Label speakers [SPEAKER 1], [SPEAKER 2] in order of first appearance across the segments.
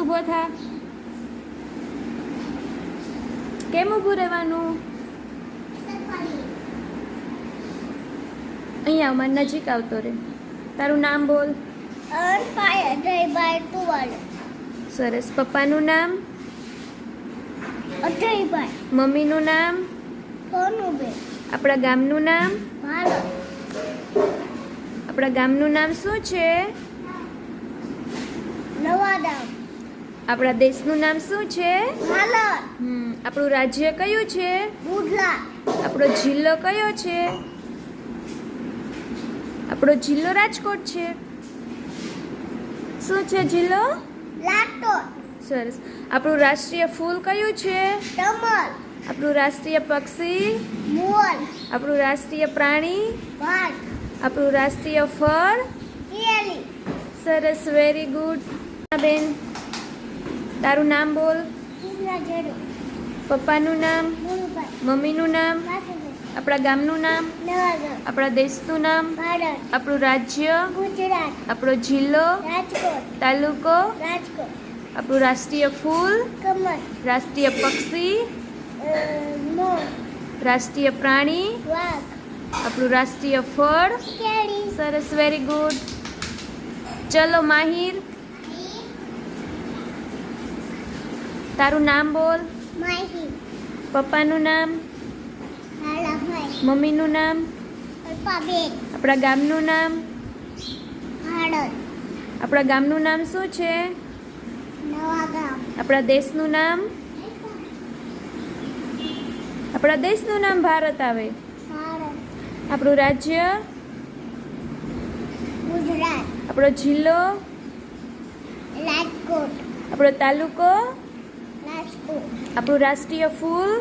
[SPEAKER 1] ઊભો થા. કેમ ઊભું રહેવાનું? અહીંયા અમાર નજીક આવતો રે. તારું નામ બોલ. સરસ. પપ્પાનું નામ? મમ્મીનું નામ? આપણા ગામનું નામ? આપણા ગામનું નામ શું છે?
[SPEAKER 2] નવાદામ
[SPEAKER 1] આપણા દેશનું નામ શું છે? આપણું રાજ્ય કયું છે? આપણો જિલ્લો કયો છે? આપણો જિલ્લો રાજકોટ છે. શું છે જિલ્લો? સરસ. આપણું રાષ્ટ્રીય ફૂલ કયું છે? આપણું રાષ્ટ્રીય પક્ષી? આપણું રાષ્ટ્રીય પ્રાણી? આપણું રાષ્ટ્રીય ફળ? સરસ વેરી ગુડ બેન તારું નામ બોલ. પપ્પાનું નામ. મમ્મીનું નામ. આપણા ગામનું નામ. આપણા દેશનું નામ. આપણું રાજ્ય. આપણો જિલ્લો. તાલુકો. આપણું રાષ્ટ્રીય ફૂલ. રાષ્ટ્રીય પક્ષી. રાષ્ટ્રીય પ્રાણી. આપણું રાષ્ટ્રીય ફળ. સરસ વેરી ગુડ ચલો માહિર. તારું નામ બોલ. પપ્પાનું નામ. મમ્મીનું નામ. આપણા ગામનું નામ. આપણા ગામનું નામ શું છે? આપણા દેશનું નામ? આપણા દેશનું નામ ભારત આવે. આપણું રાજ્ય? આપણો જિલ્લો? આપણો તાલુકો? આપણું રાષ્ટ્રીય ફૂલ?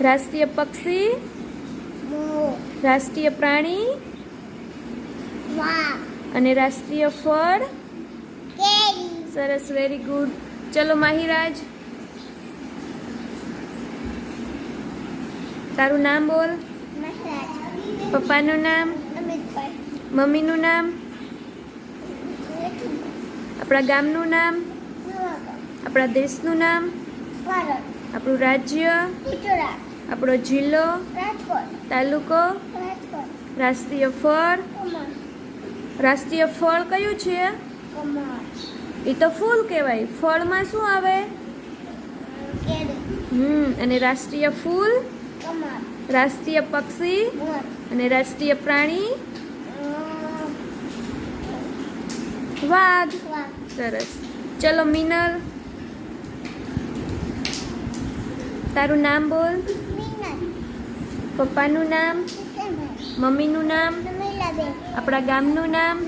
[SPEAKER 1] રાષ્ટ્રીય પક્ષી? રાષ્ટ્રીય પ્રાણી? અને રાષ્ટ્રીય ફળ? સરસ વેરી ગુડ ચલો માહિરાજ. તારું નામ બોલ. પપ્પાનું નામ? મમ્મીનું નામ? આપણા ગામનું નામ? આપણા દેશનું નામ? આપણું રાજ્ય? આપણો જિલ્લો? તાલુકો? રાષ્ટ્રીય ફળ? રાષ્ટ્રીય ફળ કયું છે? એ તો ફૂલ કહેવાય. ફળમાં શું આવે? હમ અને રાષ્ટ્રીય ફૂલ? રાષ્ટ્રીય પક્ષી? અને રાષ્ટ્રીય પ્રાણી? વાઘ.
[SPEAKER 2] વાઘ.
[SPEAKER 1] સરસ. ચલો મિનલ. તારું નામ બોલ પપ્પાનું નામ મમ્મીનું નામ આપણા ગામનું નામ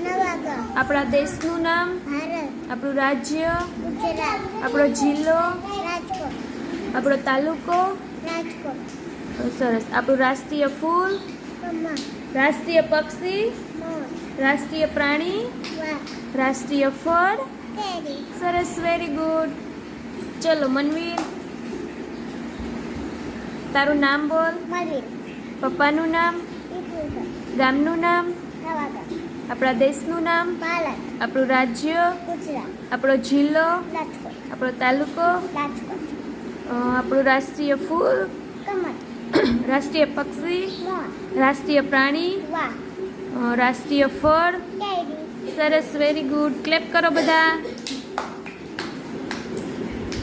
[SPEAKER 1] આપણા દેશનું નામ આપણું રાજ્ય આપણો જિલ્લો આપણો તાલુકો સરસ આપણું રાષ્ટ્રીય ફૂલ રાષ્ટ્રીય પક્ષી રાષ્ટ્રીય પ્રાણી રાષ્ટ્રીય ફળ સરસ વેરી ગુડ ચલો મનવીર તારું નામ બોલ. પપ્પાનું નામ? ગામનું નામ? આપણા દેશનું નામ? આપણું રાજ્ય? આપણો જિલ્લો? આપણો તાલુકો? આપણું રાષ્ટ્રીય ફૂલ? રાષ્ટ્રીય પક્ષી? રાષ્ટ્રીય પ્રાણી? રાષ્ટ્રીય ફળ? સરસ વેરી ગુડ ક્લેપ કરો બધા.